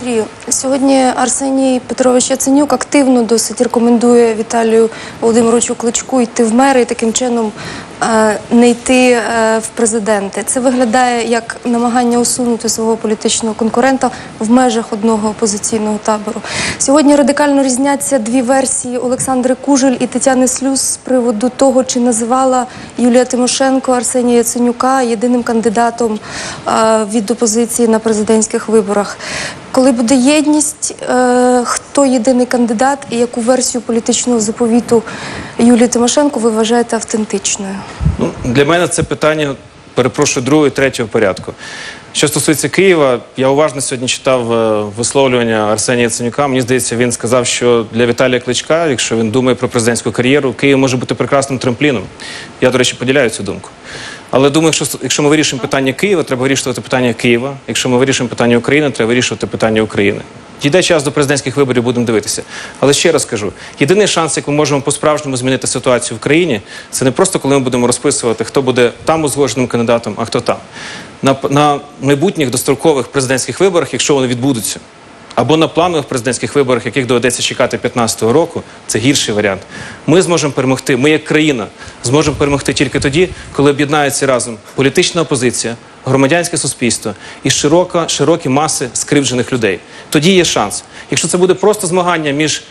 Андрію, сьогодні Арсеній Петрович Яценюк активно досить рекомендує Віталію Володимировичу Кличку йти в мери і таким чином не йти е, в президенти. Це виглядає як намагання усунути свого політичного конкурента в межах одного опозиційного табору. Сьогодні радикально різняться дві версії Олександри Кужель і Тетяни Слюз з приводу того, чи називала Юлія Тимошенко Арсенія Яценюка єдиним кандидатом е, від опозиції на президентських виборах. Коли буде єдність, е, хто єдиний кандидат і яку версію політичного заповіту Юлії Тимошенко ви вважаєте автентичною? Ну, для мене це питання, перепрошую, другого і третього порядку. Що стосується Києва, я уважно сьогодні читав е, висловлювання Арсенія Яценюка. Мені здається, він сказав, що для Віталія Кличка, якщо він думає про президентську кар'єру, Київ може бути прекрасним трампліном. Я, до речі, поділяю цю думку. Але думаю, що якщо ми вирішимо питання Києва, треба вирішувати питання Києва. Якщо ми вирішимо питання України, треба вирішувати питання України. Дійде час до президентських виборів, будемо дивитися. Але ще раз кажу: єдиний шанс, як ми можемо по-справжньому змінити ситуацію в країні, це не просто коли ми будемо розписувати, хто буде там узгодженим кандидатом, а хто там. На, на майбутніх дострокових президентських виборах, якщо вони відбудуться, або на планових президентських виборах, яких доведеться чекати 2015 року, це гірший варіант. Ми зможемо перемогти. Ми, як країна, зможемо перемогти тільки тоді, коли об'єднаються разом політична опозиція, громадянське суспільство і широка, широкі маси скривджених людей. Тоді є шанс. Якщо це буде просто змагання між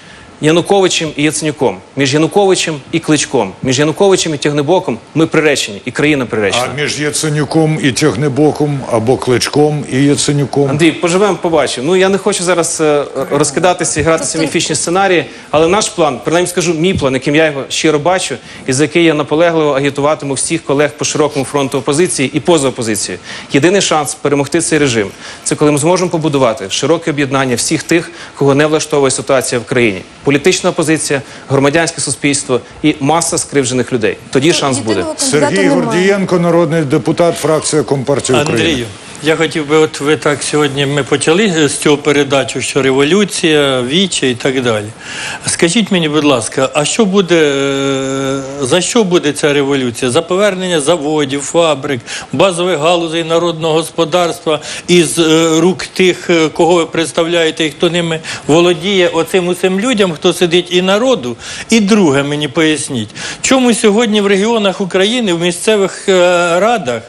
Януковичем і Яценюком, між Януковичем і Кличком, між Януковичем і Тягнебоком, ми приречені, і країна приречена. А між Яценюком і Тягнебоком або Кличком і Яценюком. Андрій, поживемо, побачимо. Ну я не хочу зараз е, розкидатися і гратися в міфічні сценарії, але наш план, принаймні скажу, мій план, яким я його щиро бачу, і за який я наполегливо агітуватиму всіх колег по широкому фронту опозиції і поза опозицією. Єдиний шанс перемогти цей режим це коли ми зможемо побудувати широке об'єднання всіх тих, кого не влаштовує ситуація в країні. Політична опозиція, громадянське суспільство і маса скривджених людей. Тоді шанс буде. Сергій. Гордієнко, народний депутат, фракція Компартії України. Андрію, я хотів би, от ви так сьогодні ми почали з цього передачу, що революція, віче і так далі. Скажіть мені, будь ласка, а що буде е, за що буде ця революція? За повернення заводів, фабрик, базових галузей народного господарства із е, рук тих, е, кого ви представляєте, і хто ними володіє, оцим усім людям, хто сидить і народу. І друге, мені поясніть, чому сьогодні в регіонах України, в місцевих радах,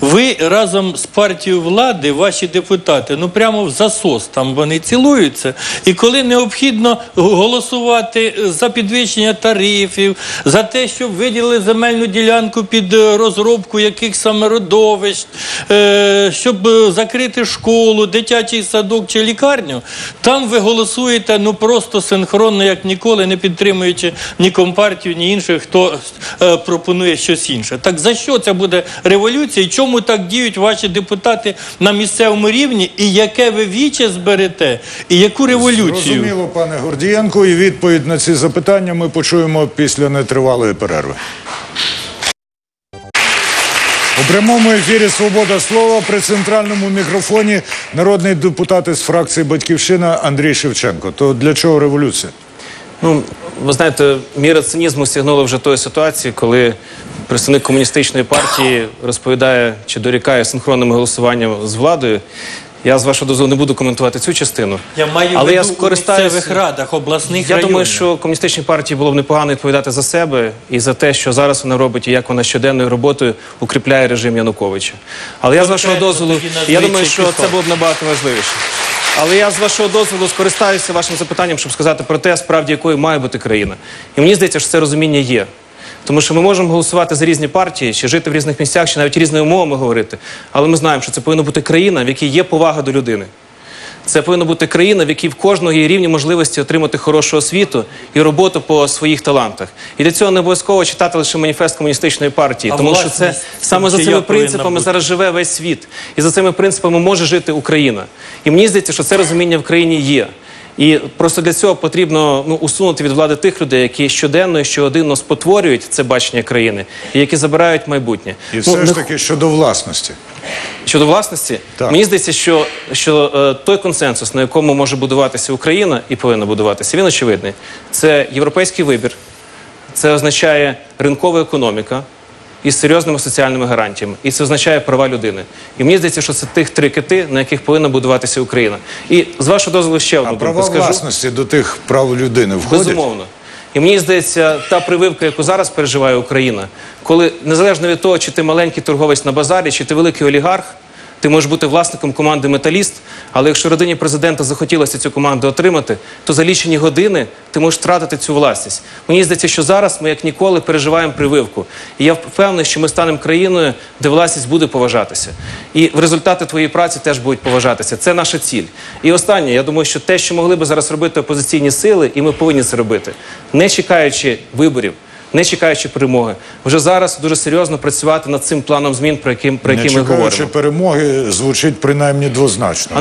ви разом з партією влади, ваші депутати, ну прямо в засос там вони цілуються. І коли необхідно голосувати за підвищення тарифів, за те, щоб виділили земельну ділянку під е, розробку яких саме родовищ, е, щоб е, закрити школу, дитячий садок чи лікарню, там ви голосуєте ну просто синхронно, як ніколи, не підтримуючи ні компартію, ні інших, хто е, пропонує щось інше. Так за що це буде революція? І чому так діють ваші депутати на місцевому рівні? І яке ви віче зберете, і яку революцію? Зрозуміло, пане Гордієнко, і відповідь на ці запитання ми почуємо після нетривалої перерви. У прямому ефірі Свобода слова при центральному мікрофоні народний депутат із фракції Батьківщина Андрій Шевченко. То для чого революція? Ну, ви знаєте, міра цинізму сягнула вже тої ситуації, коли представник комуністичної партії розповідає чи дорікає синхронним голосуванням з владою. Я з вашого дозволу не буду коментувати цю частину. Я маю але я скористаюся. радах, обласних Я районах. думаю, що комуністичній партії було б непогано відповідати за себе і за те, що зараз вона робить, і як вона щоденною роботою укріпляє режим Януковича. Але я з вашого дозволу, я думаю, що це було б набагато важливіше. Але я з вашого дозволу скористаюся вашим запитанням, щоб сказати про те, справді якою має бути країна. І мені здається, що це розуміння є. Тому що ми можемо голосувати за різні партії, чи жити в різних місцях, чи навіть різними мовами говорити. Але ми знаємо, що це повинна бути країна, в якій є повага до людини. Це повинна бути країна, в якій в кожного є рівні можливості отримати хорошу освіту і роботу по своїх талантах. І для цього не обов'язково читати лише маніфест комуністичної партії, А тому що це саме за цими принципами зараз живе весь світ. І за цими принципами може жити Україна. І мені здається, що це розуміння в країні є. І просто для цього потрібно ну, усунути від влади тих людей, які щоденно і щогодинно спотворюють це бачення країни, і які забирають майбутнє. І Ну, все не ж таки щодо власності. Щодо власності, Так. мені здається, що, що е, той консенсус, на якому може будуватися Україна і повинна будуватися, він очевидний. Це європейський вибір, це означає ринкова економіка, із серйозними соціальними гарантіями. І це означає права людини. І мені здається, що це тих три кити, на яких повинна будуватися Україна. І з вашого дозволу ще одну А думку права скажу. власності до тих прав людини входять? Безумовно. І мені здається, та прививка, яку зараз переживає Україна, коли незалежно від того, чи ти маленький торговець на базарі, чи ти великий олігарх, ти можеш бути власником команди Металіст, але якщо родині президента захотілося цю команду отримати, то за лічені години ти можеш втратити цю власність. Мені здається, що зараз ми як ніколи переживаємо прививку. І я впевнений, що ми станемо країною, де власність буде поважатися. І результати твоєї праці теж будуть поважатися. Це наша ціль. І останнє, я думаю, що те, що могли би зараз робити опозиційні сили, і ми повинні це робити, не чекаючи виборів. Не чекаючи перемоги, вже зараз дуже серйозно працювати над цим планом змін, про який, про Не який ми чекаючи перемоги, звучить принаймні двозначно.